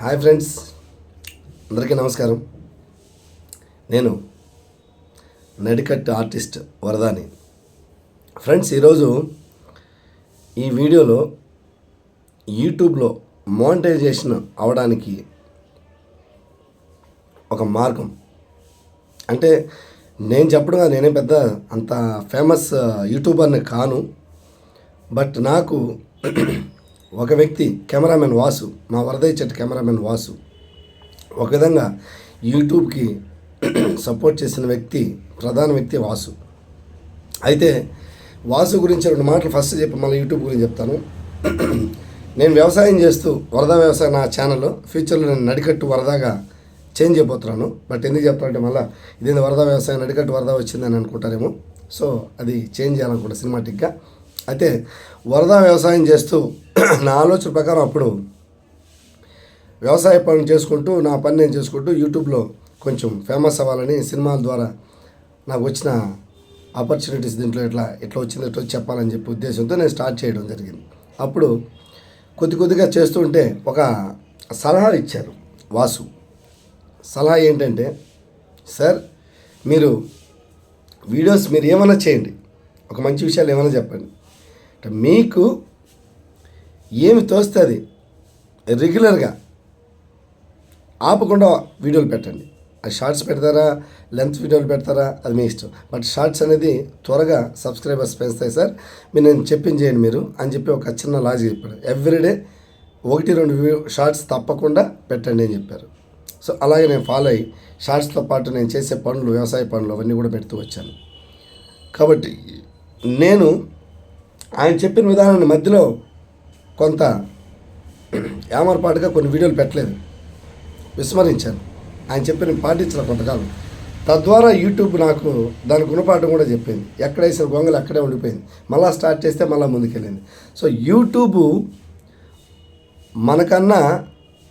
Hi friends. అందరికీ నమస్కారం. నేను నడికట్ ఆర్టిస్ట్ వరదాని. ఫ్రెండ్స్ ఈరోజు ఈ వీడియోలో యూట్యూబ్లో మోనిటైజేషన్ అవడానికి ఒక మార్గం. అంటే నేను చెప్పడం నేనే పెద్ద అంత ఫేమస్ యూట్యూబర్ని కాను. బట్ నాకు ఒక వ్యక్తి కెమెరామెన్ వాసు మా వరదయ్య చెట్టు కెమెరామెన్ వాసు. ఒక విధంగా యూట్యూబ్కి సపోర్ట్ చేసిన వ్యక్తి ప్రధాన వ్యక్తి వాసు. అయితే వాసు గురించి రెండు మాటలు ఫస్ట్ చెప్పి మళ్ళీ యూట్యూబ్ గురించి చెప్తాను. నేను వ్యవసాయం చేస్తూ వరద వ్యవసాయ నా ఛానల్ ఫ్యూచర్లో నేను నడికట్టు వరదాగా చేంజ్ అయిపోతున్నాను బట్ ఎందుకు చెప్తానంటే మళ్ళీ ఇదేంది వరద వ్యవసాయం నడికట్టు వరద వచ్చిందని అనుకుంటారేమో. సో అది చేంజ్ చేయాలనుకుంటా సినిమాటిక్గా. అయితే వరద వ్యవసాయం చేస్తూ నా ఆలోచన ప్రకారం అప్పుడు వ్యవసాయ పనులు చేసుకుంటూ నా పని నేను చేసుకుంటూ యూట్యూబ్లో కొంచెం ఫేమస్ అవ్వాలని సినిమాల ద్వారా నాకు వచ్చిన ఆపర్చునిటీస్ దీంట్లో ఎట్లా ఎట్లా వచ్చిందో ఎట్లా చెప్పాలని చెప్పి ఉద్దేశంతో నేను స్టార్ట్ చేయడం జరిగింది. అప్పుడు కొద్ది కొద్దిగా చేస్తుంటే ఒక సలహా ఇచ్చారు వాసు. సలహా ఏంటంటే సార్ మీరు వీడియోస్ మీరు ఏమైనా చేయండి. ఒక మంచి విషయాలు ఏమైనా చెప్పండి. మీకు ఏమి తోస్తుంది? రెగ్యులర్గా ఆపకుండా వీడియోలు పెట్టండి. అది షార్ట్స్ పెడతారా? లెంత్ వీడియోలు పెడతారా? అది మీ ఇష్టం. బట్ షార్ట్స్ అనేది త్వరగా సబ్స్క్రైబర్స్ పెంచుతాయి సార్. మీరు నేను చెప్పింది చేయండి మీరు అని చెప్పి ఒక చిన్న లాజిక్ చెప్పాడు ఎవ్రీడే ఒకటి రెండు షార్ట్స్ తప్పకుండా పెట్టండి అని చెప్పారు. సో అలాగే నేను ఫాలో అయ్యి షార్ట్స్తో పాటు నేను చేసే పనులు వ్యవసాయ పనులు అవన్నీ కూడా పెడుతూ వచ్చాను. కాబట్టి నేను ఆయన చెప్పిన విధానాన్ని మధ్యలో కొంత ఏమరపాటుగా కొన్ని వీడియోలు పెట్టలేదు. విస్మరించాను. ఆయన చెప్పిన పాటించిన కొంతకాలం. తద్వారా యూట్యూబ్ నాకు దాని గుణపాఠం కూడా చెప్పింది. ఎక్కడ వేసిన గొంగలు అక్కడే ఉండిపోయింది. మళ్ళీ స్టార్ట్ చేస్తే మళ్ళీ ముందుకెళ్ళింది. సో యూట్యూబ్ మనకన్నా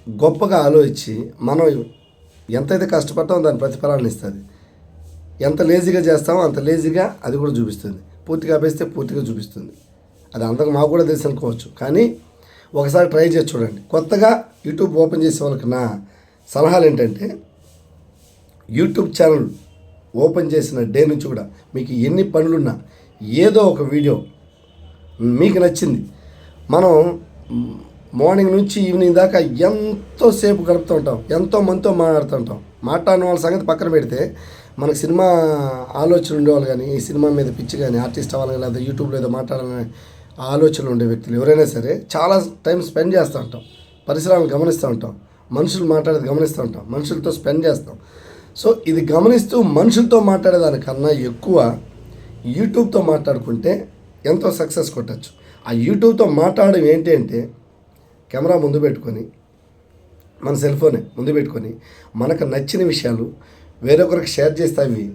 గొప్పగా ఆలోచించి మనం ఎంతైతే కష్టపడతామో దాని ప్రతిఫలాన్ని ఇస్తుంది. ఎంత లేజీగా చేస్తామో అంత లేజీగా అది కూడా చూపిస్తుంది. పూర్తిగా ఆపేస్తే పూర్తిగా చూపిస్తుంది. అది అందరికి మాకు కూడా తెలిసి అనుకోవచ్చు. కానీ ఒకసారి ట్రై చేసి చూడండి. కొత్తగా యూట్యూబ్ ఓపెన్ చేసే వాళ్ళకి నా సలహాలు ఏంటంటే యూట్యూబ్ ఛానల్ ఓపెన్ చేసిన డే నుంచి కూడా మీకు ఎన్ని పనులున్నా ఏదో ఒక వీడియో మీకు నచ్చింది. మనం మార్నింగ్ నుంచి ఈవినింగ్ దాకా ఎంతోసేపు గడుపుతూ ఉంటాం. ఎంతో మందితో మాట్లాడుతూ ఉంటాం. మాట్లాడిన వాళ్ళ సంగతి పక్కన పెడితే మనకు సినిమా ఆలోచన ఉండేవాళ్ళు కానీ ఈ సినిమా మీద పిచ్చి కానీ ఆర్టిస్ట్ అవ్వాలని లేదా యూట్యూబ్లో ఏదో మాట్లాడాలని ఆలోచనలు ఉండే వ్యక్తులు. ఎవరైనా సరే చాలా టైం స్పెండ్ చేస్తూ ఉంటాం. పరిసరాలను గమనిస్తూ ఉంటాం. మనుషులు మాట్లాడేది గమనిస్తూ ఉంటాం. మనుషులతో స్పెండ్ చేస్తాం. సో ఇది గమనిస్తూ మనుషులతో మాట్లాడేదానికన్నా ఎక్కువ యూట్యూబ్తో మాట్లాడుకుంటే ఎంతో సక్సెస్ కొట్టచ్చు. ఆ యూట్యూబ్తో మాట్లాడడం ఏంటి అంటే కెమెరా ముందు పెట్టుకొని మన సెల్ ఫోనే ముందు పెట్టుకొని మనకు నచ్చిన విషయాలు వేరొకరికి షేర్ చేస్తే అవి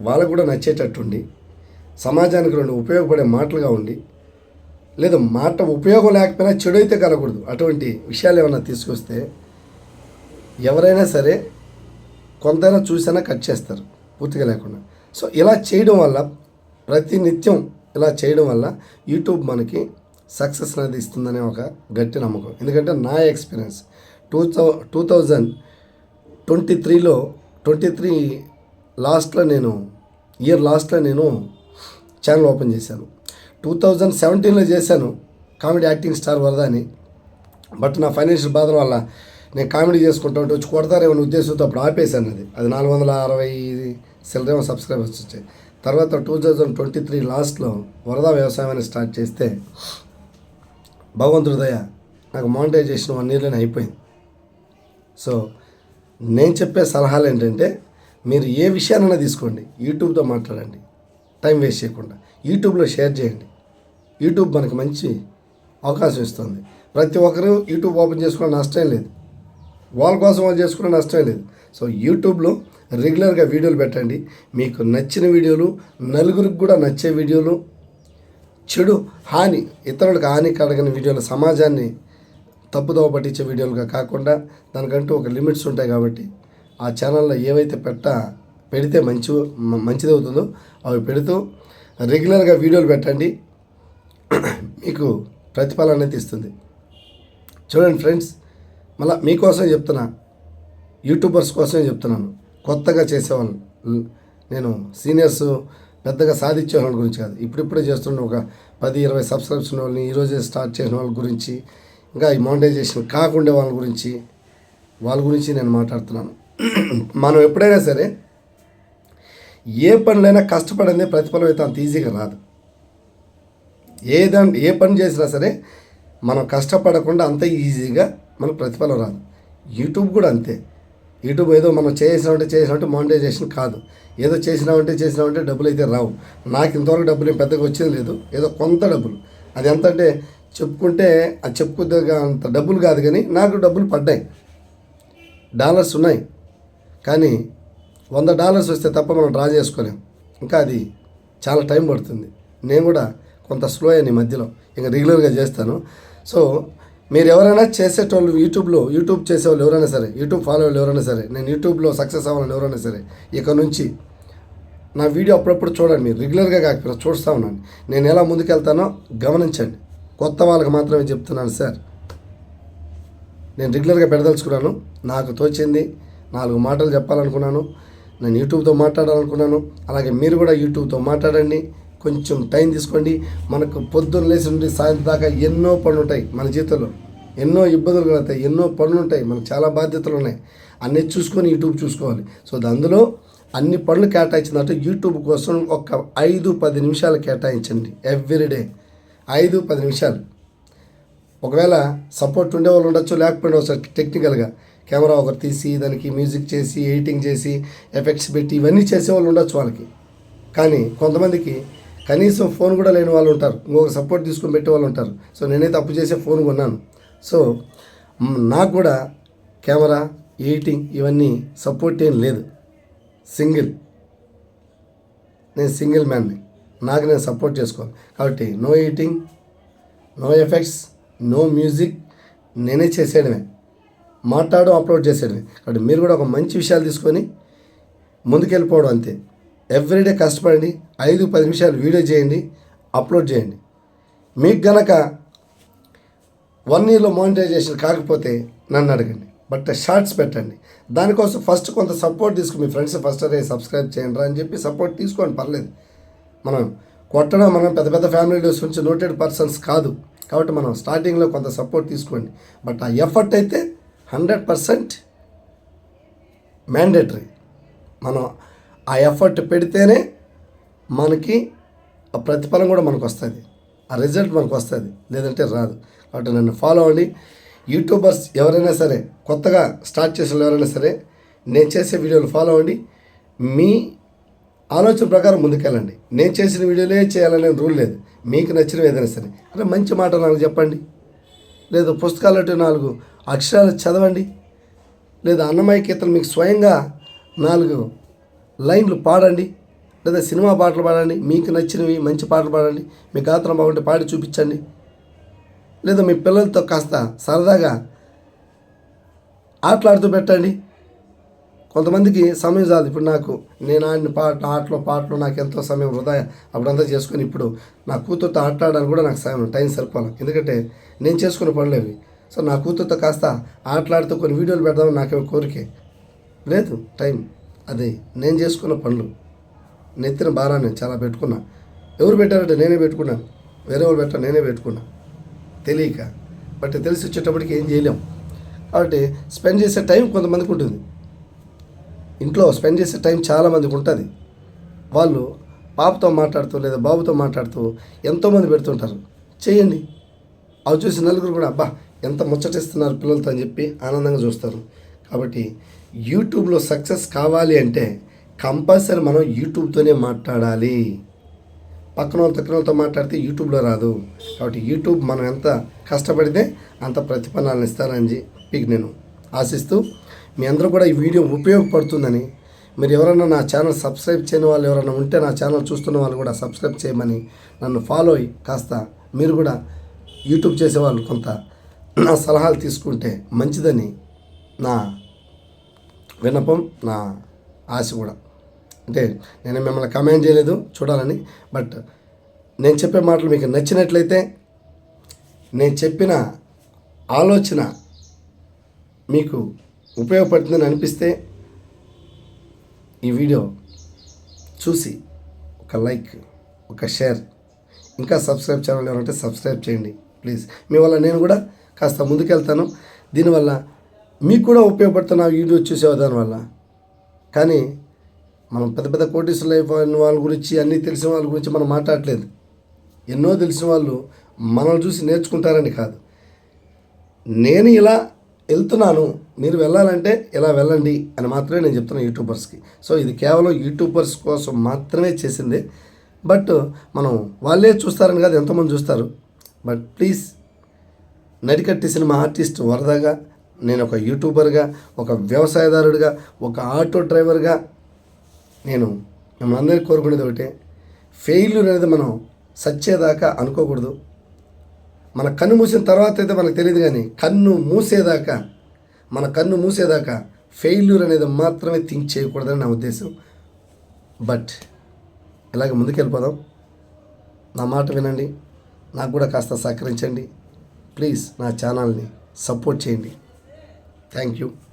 వాళ్ళకు కూడా నచ్చేటట్టుండి సమాజానికి రెండు ఉపయోగపడే మాటలుగా ఉండి లేదు మాట ఉపయోగం లేకపోయినా చెడు అయితే కలగకూడదు. అటువంటి విషయాలు ఏమైనా తీసుకొస్తే ఎవరైనా సరే కొంతైనా చూసినా కట్ చేస్తారు పూర్తిగా లేకుండా. సో ఇలా చేయడం వల్ల ప్రతి నిత్యం ఇలా చేయడం వల్ల యూట్యూబ్ మనకి సక్సెస్ అనేది ఇస్తుందనే ఒక గట్టి నమ్మకం. ఎందుకంటే నా experience two thou two thousand twenty త్రీలో ట్వంటీ త్రీ లాస్ట్లో నేను ఇయర్ లాస్ట్లో నేను ఛానల్ ఓపెన్ చేశాను. టూ థౌజండ్ సెవెంటీన్లో చేశాను కామెడీ యాక్టింగ్ స్టార్ వరదని. బట్ నా ఫైనాన్షియల్ బాధల వల్ల నేను కామెడీ చేసుకుంటా ఉంటే వచ్చి కొడతారేమో ఉద్దేశంతో అప్పుడు ఆపేశాను అది. అది నాలుగు వందల అరవై సిల్లరేమో సబ్స్క్రైబర్స్ వచ్చాయి. తర్వాత టూ థౌజండ్ ట్వంటీ త్రీ లాస్ట్లో వరద వ్యవసాయం అని స్టార్ట్ చేస్తే భగవంతుడి దయ నాకు మానిటైజేషన్ వన్ ఇయర్లోనే అయిపోయింది. సో నేను చెప్పే సలహాలు ఏంటంటే మీరు ఏ విషయాన్నైనా తీసుకోండి. యూట్యూబ్తో మాట్లాడండి. టైం వేస్ట్ చేయకుండా. యూట్యూబ్లో షేర్ చేయండి. యూట్యూబ్ మనకు మంచి అవకాశం ఇస్తుంది. ప్రతి ఒక్కరూ యూట్యూబ్ ఓపెన్ చేసుకున్న నష్టం లేదు. వాళ్ళ కోసం వాళ్ళు చేసుకున్న నష్టం లేదు. సో యూట్యూబ్లో రెగ్యులర్గా వీడియోలు పెట్టండి. మీకు నచ్చిన వీడియోలు నలుగురికి కూడా నచ్చే వీడియోలు చెడు హాని ఇతరులకు హాని కలగని వీడియోలు సమాజాన్ని తప్పుదోవ పట్టించే వీడియోలుగా కాకుండా దానికంటూ ఒక లిమిట్స్ ఉంటాయి కాబట్టి ఆ ఛానల్లో ఏవైతే పెట్ట పెడితే మంచి మంచిది అవుతుందో అవి పెడుతూ రెగ్యులర్గా వీడియోలు పెట్టండి. మీకు ప్రతిఫలం అనేది ఇస్తుంది చూడండి ఫ్రెండ్స్ మళ్ళీ మీకోసం చెప్తున్నా యూట్యూబర్స్ కోసమే చెప్తున్నాను. కొత్తగా చేసేవాళ్ళు నేను సీనియర్స్ పెద్దగా సాధించే వాళ్ళ గురించి కాదు. ఇప్పుడిప్పుడే చేస్తున్న ఒక పది ఇరవై సబ్స్క్రైబ్స్ ఉన్న వాళ్ళని ఈరోజే స్టార్ట్ చేసిన వాళ్ళ గురించి ఇంకా ఈ మానిటైజేషన్ కాకుండా వాళ్ళ గురించి వాళ్ళ గురించి నేను మాట్లాడుతున్నాను. మనం ఎప్పుడైనా సరే ఏ పనులైనా కష్టపడిందే ప్రతిఫలం అయితే అంత ఈజీగా రాదు. ఏదంటే ఏ పని చేసినా సరే మనం కష్టపడకుండా అంత ఈజీగా మనకు ప్రతిఫలం రాదు. యూట్యూబ్ కూడా అంతే. యూట్యూబ్ ఏదో మనం చేసినామంటే చేసినామంటే మానిటైజేషన్ కాదు. ఏదో చేసినామంటే చేసినామంటే డబ్బులు అయితే రావు. నాకు ఇంతవరకు డబ్బులు ఏం పెద్దగా వచ్చేది లేదు. ఏదో కొంత డబ్బులు. అది ఎంత అంటే చెప్పుకుంటే అది చెప్పుకుంటే అంత డబ్బులు కాదు కానీ నాకు డబ్బులు పడ్డాయి. డాలర్స్ ఉన్నాయి. కానీ వంద డాలర్స్ వస్తే తప్ప మనం డ్రా చేసుకోలేం. ఇంకా అది చాలా టైం పడుతుంది. నేను కూడా కొంత స్లో అయ్యాను ఈ మధ్యలో. ఇంకా రెగ్యులర్గా చేస్తాను. సో మీరు ఎవరైనా చేసేటోళ్ళు యూట్యూబ్లో యూట్యూబ్ చేసేవాళ్ళు ఎవరైనా సరే యూట్యూబ్ ఫాలో ఎవరైనా సరే నేను యూట్యూబ్లో సక్సెస్ అవ్వాలని ఎవరైనా సరే ఇక నుంచి నా వీడియో అప్పుడప్పుడు చూడండి మీరు. రెగ్యులర్గా కాకపోతే చూస్తూ ఉన్నాను నేను ఎలా ముందుకెళ్తానో గమనించండి. కొత్త వాళ్ళకి మాత్రమే చెప్తున్నాను సార్. నేను రెగ్యులర్గా పెడదలుచుకున్నాను. నాకు తోచింది. నాలుగు మాటలు చెప్పాలనుకున్నాను. నేను యూట్యూబ్తో మాట్లాడాలనుకున్నాను. అలాగే మీరు కూడా యూట్యూబ్తో మాట్లాడండి. కొంచెం టైం తీసుకోండి. మనకు పొద్దున్న లేచి నుండి సాయంత్రం దాకా ఎన్నో పనులు ఉంటాయి మన జీవితంలో. ఎన్నో ఇబ్బందులు కలుగుతాయి. ఎన్నో పనులు ఉంటాయి మనకు చాలా బాధ్యతలు ఉన్నాయి. అన్నీ చూసుకొని యూట్యూబ్ చూసుకోవాలి. సో అందులో అన్ని పనులు కేటాయించినట్టు యూట్యూబ్ కోసం ఒక ఐదు పది నిమిషాలు కేటాయించండి. ఎవ్రీడే ఐదు పది నిమిషాలు. ఒకవేళ సపోర్ట్ ఉండే వాళ్ళు ఉండొచ్చు లేకపోయినా ఒకసారి టెక్నికల్గా కెమెరా ఒకటి తీసి దానికి మ్యూజిక్ చేసి ఎడిటింగ్ చేసి ఎఫెక్ట్స్ పెట్టి ఇవన్నీ చేసే వాళ్ళు ఉండొచ్చు వాళ్ళకి. కానీ కొంతమందికి కనీసం ఫోన్ కూడా లేని వాళ్ళు ఉంటారు. ఇంకొక సపోర్ట్ తీసుకొని పెట్టే వాళ్ళు ఉంటారు. సో నేనైతే అప్పు చేసే ఫోన్ కొన్నాను. సో నాకు కూడా కెమెరా ఎడిటింగ్ ఇవన్నీ సపోర్ట్ ఏం లేదు. సింగిల్. నేను సింగిల్ మ్యాన్ని. నాకు నేను సపోర్ట్ చేసుకోవాలి కాబట్టి no editing no effects no music నేనే చేసేయడమే. మాట్లాడడం అప్లోడ్ చేసేయడమే. కాబట్టి మీరు కూడా ఒక మంచి విషయాలు తీసుకొని ముందుకెళ్ళిపోవడం అంతే. ఎవ్రీడే కష్టపడండి ఐదు పది నిమిషాలు వీడియో చేయండి అప్లోడ్ చేయండి. మీకు గనక వన్ ఇయర్లో మానిటైజేషన్ కాకపోతే నన్ను అడగండి బట్ షార్ట్స్ పెట్టండి. దానికోసం ఫస్ట్ కొంత సపోర్ట్ తీసుకుని మీ ఫ్రెండ్స్ ఫస్ట్ అదే సబ్స్క్రైబ్ చేయండి రా అని చెప్పి సపోర్ట్ తీసుకోండి పర్లేదు. మనం కొట్టడం మనం పెద్ద పెద్ద ఫ్యామిలీస్ నుంచి నోటెడ్ పర్సన్స్ కాదు. కాబట్టి మనం స్టార్టింగ్లో కొంత సపోర్ట్ తీసుకోండి. బట్ ఆ ఎఫర్ట్ అయితే హండ్రెడ్ పర్సెంట్ మ్యాండేటరీ మనం ఆ ఎఫర్ట్ పెడితేనే మనకి ఆ ప్రతిఫలం కూడా మనకు వస్తుంది. ఆ రిజల్ట్ మనకు వస్తుంది. లేదంటే రాదు. కాబట్టి నన్ను ఫాలో అవ్వండి. యూట్యూబర్స్ ఎవరైనా సరే కొత్తగా స్టార్ట్ చేసిన ఎవరైనా సరే నేను చేసే వీడియోలు ఫాలో అవ్వండి. మీ ఆలోచన ప్రకారం ముందుకెళ్ళండి. నేను చేసిన వీడియోలే చేయాలనే రూల్ లేదు. మీకు నచ్చినవి ఏదైనా సరే. అంటే మంచి మాట నాకు చెప్పండి. లేదా పుస్తకాలు అంటే నాలుగు అక్షరాలు చదవండి. లేదా అన్నమయ్య కీర్తన మీకు స్వయంగా నాలుగు లైన్లు పాడండి. లేదా సినిమా పాటలు పాడండి. మీకు నచ్చినవి మంచి పాటలు పాడండి. మీ గాత్రం బాగుంటే పాడి చూపించండి. లేదా మీ పిల్లలతో కాస్త సరదాగా ఆటలాడుతూ పెట్టండి. కొంతమందికి సమయం చాలు. ఇప్పుడు నాకు నేను ఆడిన పాట ఆటలో పాటలో నాకు ఎంతో సమయం వృధా. అప్పుడంతా చేసుకొని ఇప్పుడు నా కూతురుతో ఆటలాడడానికి కూడా నాకు సమయం టైం సరిపోను. ఎందుకంటే నేను చేసుకునే పనులు అవి. సో నా కూతురుతో కాస్త ఆటలాడుతూ కొన్ని వీడియోలు పెడదామని నాకు కోరికే. లేదు టైం. అది నేను చేసుకున్న పనులు. నెత్తిన భారాన్ని చాలా పెట్టుకున్నా. ఎవరు పెట్టారంటే నేనే పెట్టుకున్నాను వేరే వాళ్ళు పెట్టా నేనే పెట్టుకున్నా. తెలియక. బట్ తెలిసి వచ్చేటప్పటికి ఏం చేయలేం. కాబట్టి స్పెండ్ చేసే టైం కొంతమందికి ఉంటుంది. ఇంట్లో స్పెండ్ చేసే టైం చాలామందికి ఉంటుంది. వాళ్ళు పాపతో మాట్లాడుతూ లేదా బాబుతో మాట్లాడుతూ ఎంతోమంది పెడుతుంటారు. చేయండి. అవి చూసి నలుగురు కూడా అబ్బా ఎంత ముచ్చటిస్తున్నారు పిల్లలతో అని చెప్పి ఆనందంగా చూస్తారు. కాబట్టి యూట్యూబ్లో సక్సెస్ కావాలి అంటే కంపల్సరీ మనం యూట్యూబ్తోనే మాట్లాడాలి. పక్కన వాళ్ళ తక్కువ వాళ్ళతో మాట్లాడితే యూట్యూబ్లో రాదు. కాబట్టి యూట్యూబ్ మనం ఎంత కష్టపడితే అంత ప్రతిఫలాలను ఇస్తారని చెప్పి నేను ఆశిస్తూ మీ అందరూ కూడా ఈ వీడియో ఉపయోగపడుతుందని. మీరు ఎవరైనా నా ఛానల్ సబ్స్క్రైబ్ చేయని వాళ్ళు ఎవరైనా ఉంటే నా ఛానల్ చూస్తున్న వాళ్ళు కూడా సబ్స్క్రైబ్ చేయమని నన్ను ఫాలో అయ్యి కాస్త మీరు కూడా యూట్యూబ్ చేసేవాళ్ళు కొంత నా సలహాలు తీసుకుంటే మంచిదని నా విన్నపం నా ఆశ కూడా. అంటే నేను మిమ్మల్ని కమెంట్ చేయలేదు చూడాలని. బట్ నేను చెప్పే మాటలు మీకు నచ్చినట్లయితే నేను చెప్పిన ఆలోచన మీకు ఉపయోగపడుతుందని అనిపిస్తే ఈ వీడియో చూసి ఒక లైక్ ఒక షేర్ ఇంకా సబ్స్క్రైబ్ ఛానల్ ఎవరంటే సబ్స్క్రైబ్ చేయండి ప్లీజ్ మీ వల్ల నేను కూడా కాస్త ముందుకెళ్తాను. దీనివల్ల మీకు కూడా ఉపయోగపడుతున్న వీడియో చూసే దానివల్ల కానీ మనం పెద్ద పెద్ద కోటీసులు అయిపోయిన వాళ్ళ గురించి అన్నీ తెలిసిన వాళ్ళ గురించి మనం మాట్లాడట్లేదు ఎన్నో తెలిసిన వాళ్ళు మనల్ని చూసి నేర్చుకుంటారని కాదు. నేను ఇలా వెళ్తున్నాను మీరు వెళ్ళాలంటే ఇలా వెళ్ళండి అని మాత్రమే నేను చెప్తున్నాను యూట్యూబర్స్కి. సో ఇది కేవలం యూట్యూబర్స్ కోసం మాత్రమే చేసింది. బట్ మనం వాళ్ళే చూస్తారని కాదు ఎంతమంది చూస్తారు. బట్ ప్లీజ్ నడికట్టి సినిమా ఆర్టిస్ట్ వరదగా నేను ఒక యూట్యూబర్గా ఒక వ్యవసాయదారుడిగా ఒక ఆటో డ్రైవర్గా నేను మిమ్మల్ని అందరికీ కోరుకునేది ఒకటే. ఫెయిల్యూర్ అనేది మనం సచ్చేదాకా అనుకోకూడదు. మన కన్ను మూసిన తర్వాత అయితే మనకు తెలియదు కానీ కన్ను మూసేదాకా మన కన్ను మూసేదాకా ఫెయిల్యూర్ అనేది మాత్రమే థింక్ చేయకూడదని నా ఉద్దేశం. బట్ ఇలాగ ముందుకెళ్ళిపోదాం. నా మాట వినండి. నాకు కూడా కాస్త సహకరించండి. ప్లీజ్ నా ఛానల్ని సపోర్ట్ చేయండి. Thank you.